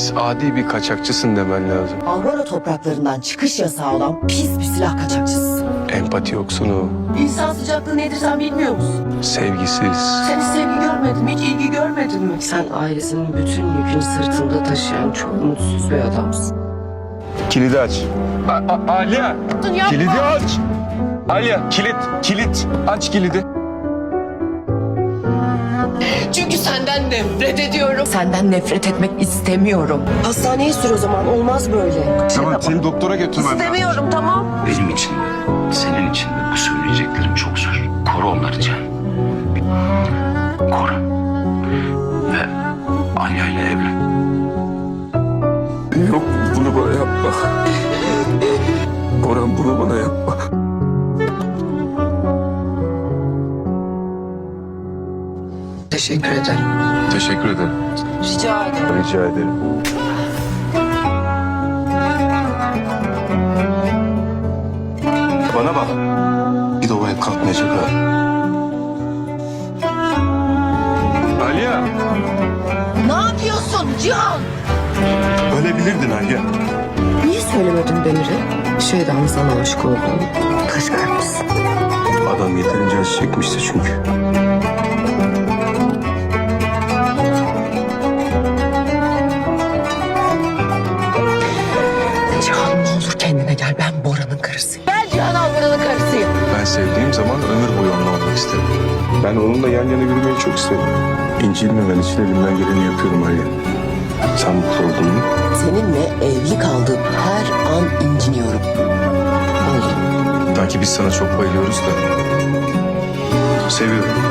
pis adi bir kaçakçısın demen lazım. Aurora topraklarından çıkış yasağı olan pis bir silah kaçakçısı. Empati yoksunu, İnsan sıcaklığı nedir sen bilmiyor musun? sevgisiz. Sen hiç sevgi görmedin mi? Hiç ilgi görmedin mi? Sen ailesinin bütün yükünü sırtında taşıyan çok mutsuz bir adamsın. Kilidi aç. Alya! Kilidi aç! Alya kilit, kilit. Aç kilidi. Çünkü senden nefret ediyorum. Senden nefret etmek istemiyorum. Hastaneye sür o zaman olmaz böyle. Tamam seni doktora götürmem. İstemiyorum tamam. Benim için de, senin için de bu söyleyeceklerim çok zor. Koru onları Can. Koru. Ve Alya ile evlen. Yok bunu bana yapma. Orhan bunu bana yapma. Teşekkür ederim. Teşekkür ederim. Rica ederim. Rica ederim. Bana bak. Bir de o ev kalkmayacak ha. Aliya. Ne yapıyorsun Cihan? Ölebilirdin Aliya. Niye söylemedin Demir'e? Şeyden sana aşık olduğunu. Kalplisin. Adam yeterince acı çekmişti çünkü. Karısıyım. Ben Cihan Alvara'nın karısıyım. Ben sevdiğim zaman ömür boyu onunla olmak isterim. Ben onunla yan yana yürümeyi çok isterim. İncilmemen için elimden geleni yapıyorum Aliye. Sen mutlu oldun mu? Seninle evli kaldığım her an inciniyorum. Oğlum Belki biz sana çok bayılıyoruz da. Seviyorum.